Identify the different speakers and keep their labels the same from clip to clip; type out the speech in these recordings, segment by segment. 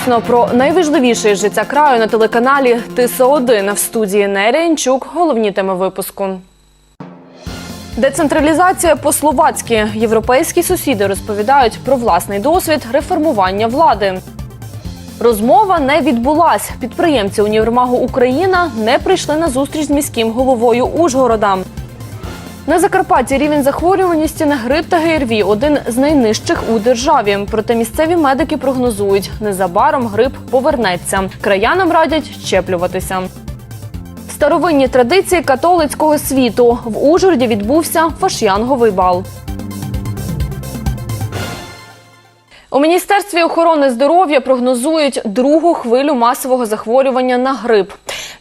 Speaker 1: вчасно про найважливіше життя краю на телеканалі ТС1 в студії Неря Інчук. Головні теми випуску. Децентралізація по-словацьки. Європейські сусіди розповідають про власний досвід реформування влади. Розмова не відбулась. Підприємці універмагу Україна не прийшли на зустріч з міським головою Ужгорода. На Закарпатті рівень захворюваності на грип та ГРВІ один з найнижчих у державі. Проте місцеві медики прогнозують, незабаром грип повернеться. Краянам радять щеплюватися. Старовинні традиції католицького світу в Ужгороді відбувся фашянговий бал. У міністерстві охорони здоров'я прогнозують другу хвилю масового захворювання на грип.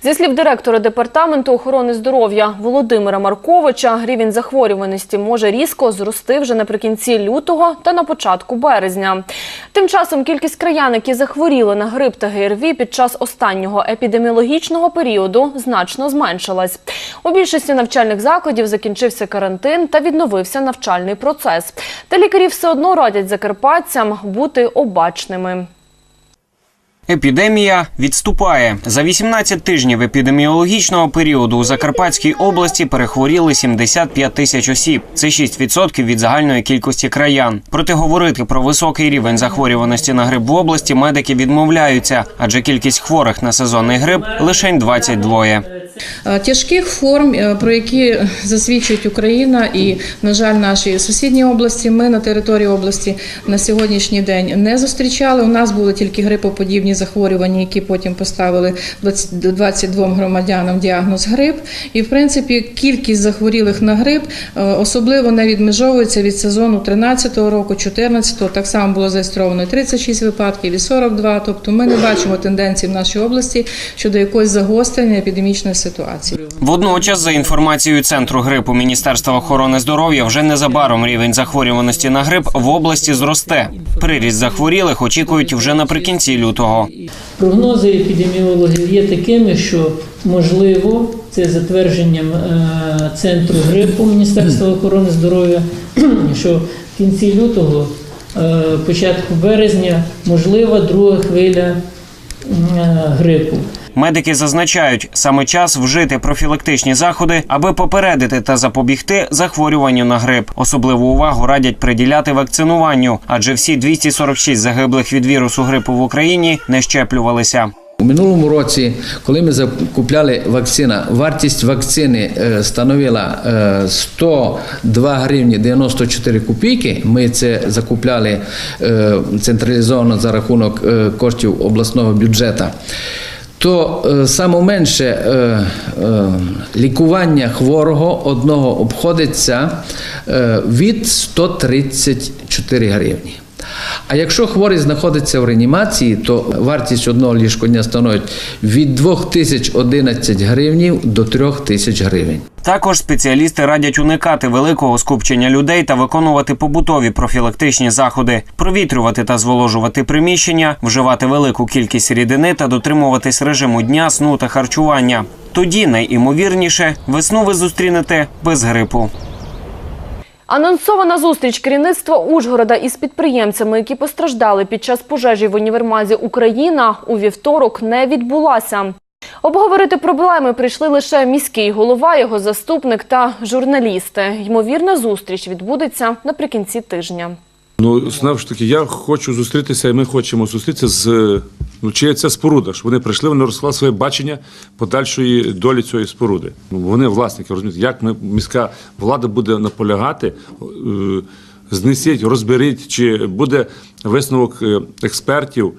Speaker 1: Зі слів директора департаменту охорони здоров'я Володимира Марковича, рівень захворюваності може різко зрости вже наприкінці лютого та на початку березня. Тим часом кількість краян, які захворіли на грип та ГРВІ під час останнього епідеміологічного періоду, значно зменшилась. У більшості навчальних закладів закінчився карантин та відновився навчальний процес. Та лікарі все одно радять закарпатцям бути обачними.
Speaker 2: Епідемія відступає за 18 тижнів епідеміологічного періоду у Закарпатській області перехворіли 75 тисяч осіб. Це 6% від загальної кількості краян. Проте говорити про високий рівень захворюваності на грип в області медики відмовляються, адже кількість хворих на сезонний грип лише 22.
Speaker 3: Е, Тяжких форм, е, про які засвідчують Україна і, на жаль, наші сусідні області, ми на території області на сьогоднішній день не зустрічали. У нас були тільки грипоподібні захворювання, які потім поставили 20 22 громадянам діагноз грип. І, в принципі, кількість захворілих на грип е, особливо не відмежовується від сезону 13-го року, 14-го. Так само було зареєстровано і 36 випадків, і 42. Тобто ми не бачимо тенденцій в нашій області щодо якогось загострення епідемічної ситуації.
Speaker 2: Водночас, за інформацією центру грипу Міністерства охорони здоров'я, вже незабаром рівень захворюваності на грип в області зросте. Приріст захворілих очікують вже наприкінці лютого.
Speaker 4: Прогнози епідеміологів є такими, що можливо, це затвердженням е, центру грипу Міністерства охорони здоров'я, що в кінці лютого, е, початку березня, можлива друга хвиля е, грипу.
Speaker 2: Медики зазначають, саме час вжити профілактичні заходи, аби попередити та запобігти захворюванню на грип. Особливу увагу радять приділяти вакцинуванню, адже всі 246 загиблих від вірусу грипу в Україні не щеплювалися.
Speaker 5: У минулому році, коли ми закупляли вакцина, вартість вакцини е, становила е, 102 гривні 94 копійки. Ми це закупляли е, централізовано за рахунок е, коштів обласного бюджету. То е, саме е, е, лікування хворого одного обходиться е, від 134 гривні. А якщо хворий знаходиться в реанімації, то вартість одного ліжкодня становить від 2011 гривнів до 3000 гривень.
Speaker 2: Також спеціалісти радять уникати великого скупчення людей та виконувати побутові профілактичні заходи, провітрювати та зволожувати приміщення, вживати велику кількість рідини та дотримуватись режиму дня, сну та харчування. Тоді найімовірніше весну ви зустрінете без грипу.
Speaker 1: Анонсована зустріч керівництва Ужгорода із підприємцями, які постраждали під час пожежі в універмазі Україна, у вівторок не відбулася. Обговорити проблеми прийшли лише міський голова, його заступник та журналісти. Ймовірна зустріч відбудеться наприкінці тижня.
Speaker 6: Ну, знову ж таки, я хочу зустрітися, і ми хочемо зустрітися з ну, чия це споруда. Що вони прийшли, вони розклали своє бачення подальшої долі цієї споруди. Ну, вони власники, розумієте, як ми, міська влада буде наполягати, е, знесіть, розберіть, чи буде висновок е, експертів,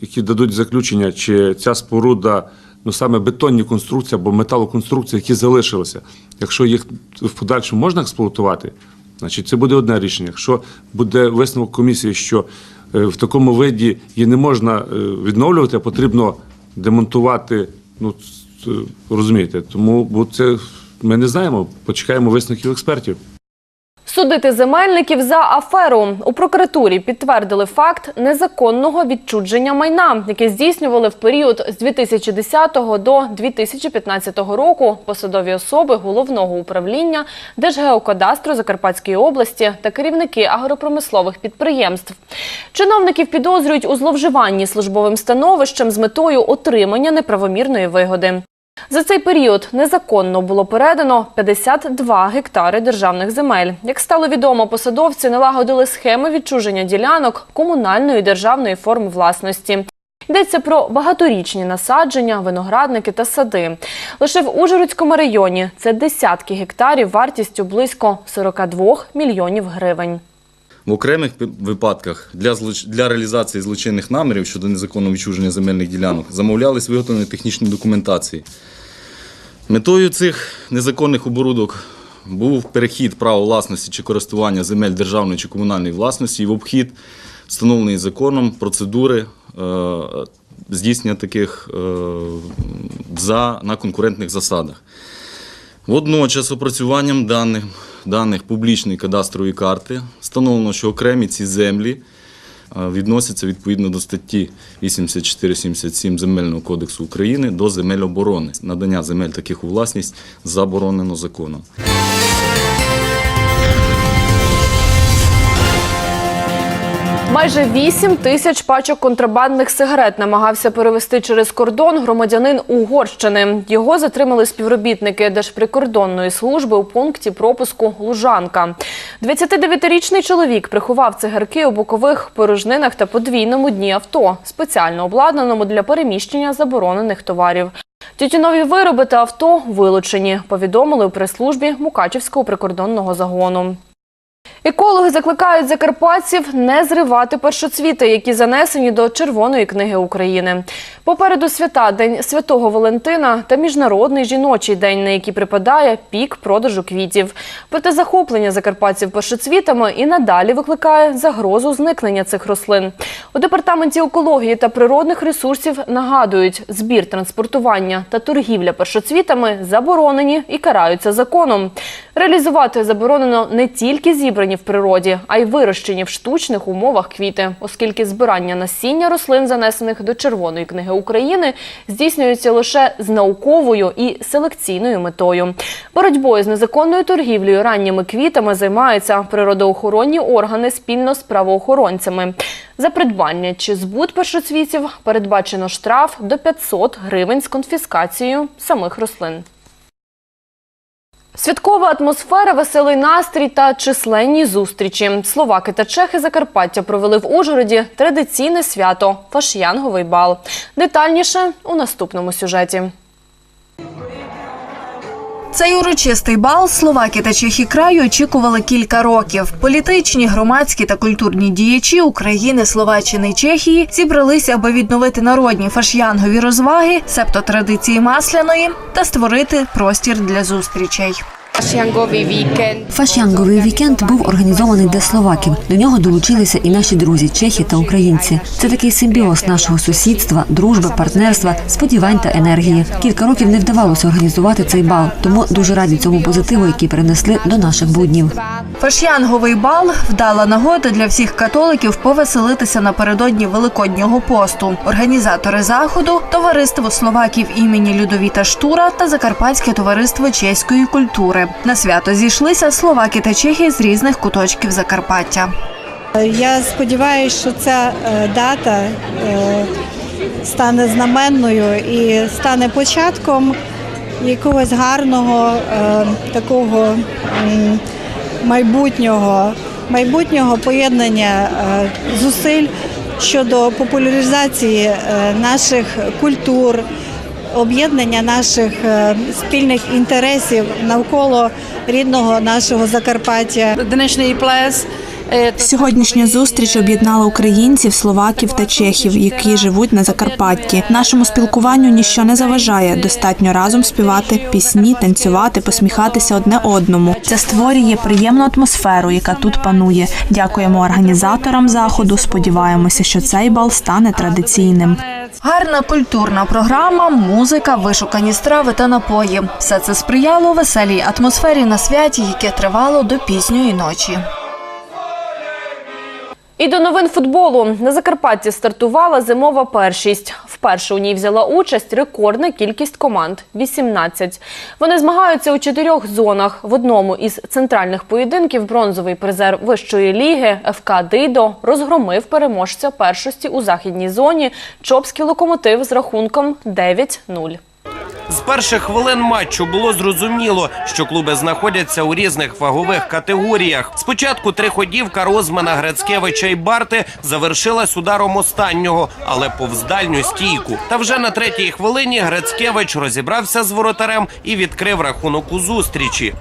Speaker 6: які дадуть заключення, чи ця споруда. Ну, саме бетонні конструкції або металоконструкції, які залишилися. Якщо їх в подальшому можна експлуатувати, Значить, це буде одне рішення. Якщо буде висновок комісії, що е, в такому виді її не можна е, відновлювати, а потрібно демонтувати, ну розумієте, тому бо це ми не знаємо. Почекаємо висновків експертів.
Speaker 1: Судити земельників за аферу у прокуратурі підтвердили факт незаконного відчудження майна, яке здійснювали в період з 2010 до 2015 року посадові особи головного управління Держгеокадастру Закарпатської області та керівники агропромислових підприємств. Чиновників підозрюють у зловживанні службовим становищем з метою отримання неправомірної вигоди. За цей період незаконно було передано 52 гектари державних земель. Як стало відомо, посадовці налагодили схеми відчуження ділянок комунальної державної форми власності. Йдеться про багаторічні насадження, виноградники та сади. Лише в Ужгородському районі це десятки гектарів вартістю близько 42 мільйонів гривень.
Speaker 7: В окремих випадках для, злоч... для реалізації злочинних намірів щодо незаконного відчуження земельних ділянок замовлялись виготовлення технічної документації. Метою цих незаконних оборудок був перехід права власності чи користування земель державної чи комунальної власності в обхід встановленої законом процедури е, здійснення таких е, за, на конкурентних засадах. Водночас опрацюванням даних, даних публічної кадастрової карти встановлено, що окремі ці землі е, відносяться відповідно до статті 84-77 Земельного кодексу України до земель оборони. Надання земель таких у власність заборонено законом.
Speaker 1: Майже 8 тисяч пачок контрабандних сигарет намагався перевести через кордон громадянин Угорщини. Його затримали співробітники Держприкордонної служби у пункті пропуску Лужанка. 29-річний чоловік приховав цигарки у бокових порожнинах та подвійному дні авто, спеціально обладнаному для переміщення заборонених товарів. Тютюнові вироби та авто вилучені, повідомили у прес-службі Мукачівського прикордонного загону. Екологи закликають закарпатців не зривати першоцвіти, які занесені до Червоної книги України. Попереду свята День Святого Валентина та Міжнародний жіночий день, на який припадає пік продажу квітів. Проте захоплення закарпатців першоцвітами і надалі викликає загрозу зникнення цих рослин. У департаменті екології та природних ресурсів нагадують, збір, транспортування та торгівля першоцвітами заборонені і караються законом. Реалізувати заборонено не тільки зібрані в природі, а й вирощені в штучних умовах квіти, оскільки збирання насіння рослин, занесених до Червоної книги України, здійснюється лише з науковою і селекційною метою. Боротьбою з незаконною торгівлею ранніми квітами займаються природоохоронні органи спільно з правоохоронцями. За придбання чи збут першоцвітів передбачено штраф до 500 гривень з конфіскацією самих рослин. Святкова атмосфера, веселий настрій та численні зустрічі. Словаки та чехи Закарпаття провели в Ужгороді традиційне свято Фаш'янговий бал. Детальніше у наступному сюжеті.
Speaker 8: Цей урочистий бал словаки та чехи краю очікували кілька років. Політичні, громадські та культурні діячі України, Словаччини і Чехії зібралися, аби відновити народні фаш'янгові розваги, септо традиції масляної та створити простір для зустрічей.
Speaker 9: Фашянговий вікенд був організований для словаків. До нього долучилися і наші друзі, чехи та українці. Це такий симбіоз нашого сусідства, дружби, партнерства, сподівань та енергії. Кілька років не вдавалося організувати цей бал, тому дуже раді цьому позитиву, який перенесли до наших буднів.
Speaker 8: Фаш'янговий бал вдала нагода для всіх католиків повеселитися напередодні Великоднього посту. Організатори заходу товариство словаків імені Людовіта Штура та Закарпатське товариство чеської культури. На свято зійшлися словаки та чехи з різних куточків Закарпаття.
Speaker 10: Я сподіваюся, що ця е, дата е, стане знаменною і стане початком якогось гарного е, такого майбутнього, майбутнього поєднання е, зусиль щодо популяризації е, наших культур, об'єднання наших е, спільних інтересів навколо рідного нашого Закарпаття.
Speaker 11: Dnešný ples Сьогоднішня зустріч об'єднала українців, словаків та чехів, які живуть на Закарпатті. Нашому спілкуванню ніщо не заважає. Достатньо разом співати пісні, танцювати, посміхатися одне одному. Це створює приємну атмосферу, яка тут панує. Дякуємо організаторам заходу. Сподіваємося, що цей бал стане традиційним.
Speaker 8: Гарна культурна програма, музика, вишукані страви та напої. Все це сприяло веселій атмосфері на святі, яке тривало до пізньої ночі.
Speaker 1: І до новин футболу на Закарпатті стартувала зимова першість. Вперше у ній взяла участь рекордна кількість команд 18. Вони змагаються у чотирьох зонах. В одному із центральних поєдинків бронзовий призер вищої ліги ФК Дидо розгромив переможця першості у західній зоні Чопський локомотив з рахунком 9-0.
Speaker 12: З перших хвилин матчу було зрозуміло, що клуби знаходяться у різних вагових категоріях. Спочатку триходівка Розмана Грецкевича і Барти завершилась ударом останнього, але повз дальню стійку. Та вже на третій хвилині Грецкевич розібрався з воротарем і відкрив рахунок у зустрічі.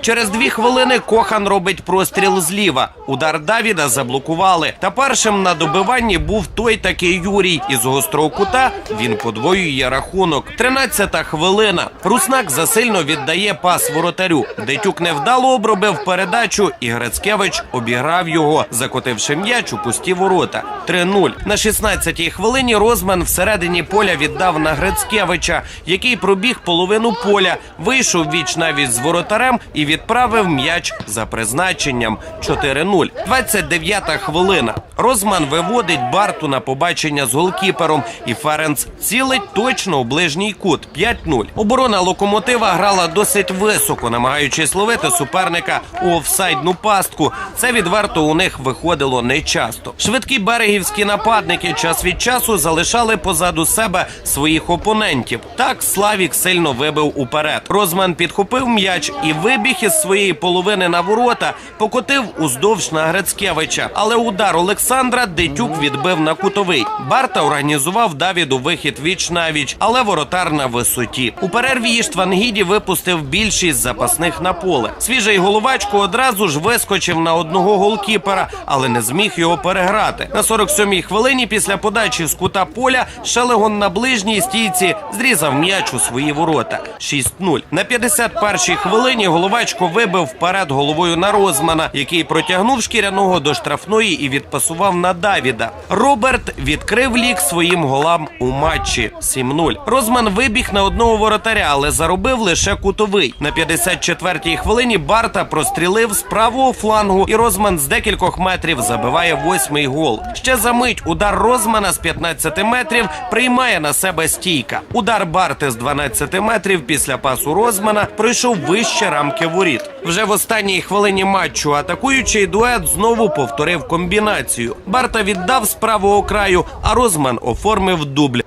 Speaker 12: Через дві хвилини Кохан робить простріл зліва. Удар Давіда заблокували. Та першим на добиванні був той такий Юрій. Із гострого кута він подвоює рахунок. Тринадцята хвилина. Руснак засильно віддає пас воротарю. Детюк невдало обробив передачу, і Грецкевич обіграв його, закотивши м'яч у пусті ворота. 3-0. На 16-й хвилині Розман всередині поля віддав на Грецкевича, який пробіг половину поля, вийшов віч навіть з воротарем і відправив м'яч за призначенням 4-0. 29-та хвилина. Розман виводить Барту на побачення з голкіпером, і Ференц цілить точно у ближній кут 5-0. Оборона локомотива грала досить високо, намагаючись ловити суперника у офсайдну пастку. Це відверто у них виходило нечасто. Швидкі берегівські нападники час від часу залишали позаду себе своїх опонентів. Так Славік сильно вибив уперед. Розман підхопив м'яч і вибіг із своєї половини на ворота, покотив уздовж на Грецкевича. Але удар Олександра Дитюк відбив на кутовий. Барта організував Давіду вихід віч на віч, але воротар на висоті. У перерві Іштван Гіді випустив більшість запасних на поле. Свіжий головачко одразу ж вискочив на одного голкіпера, але не зміг його переграти. На 47-й хвилині після подачі з кута поля Шелегон на ближній стійці зрізав м'яч у свої ворота. 6-0. На 51-й хвилині головачко вибив вперед головою на Розмана, який протягнув шкіряного до штрафної і відпасував на Давіда. Роберт відкрив лік своїм голам у матчі 7-0. Розман вибіг на одного воротаря, але заробив лише кутовий. На 54-й хвилині Барта прострілив з правого флангу, і Розман з декількох метрів забиває восьмий гол. Ще за мить удар Розмана з 15 метрів приймає на себе стійка. Удар Барти з 12 метрів після пасу Розмана пройшов вище рамки воріт. Вже в останній хвилині матчу атакуючий дует знову повторив комбінацію. Барта віддав з правого краю, а Розман оформив дубль.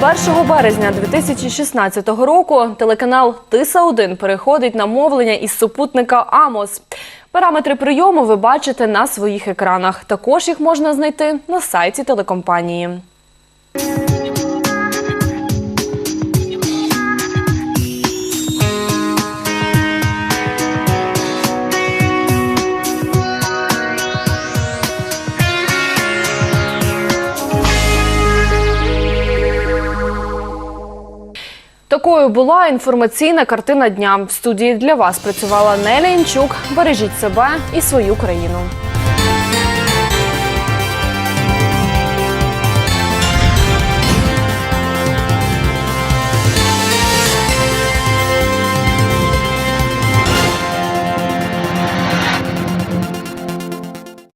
Speaker 1: З 1 березня 2016 року телеканал Тиса 1 переходить на мовлення із супутника Амос. Параметри прийому ви бачите на своїх екранах. Також їх можна знайти на сайті телекомпанії. Такою була інформаційна картина дня. В студії для вас працювала Неля Інчук. Бережіть себе і свою країну.